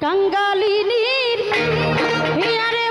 কাঙ্গালিনীর হিয়ারে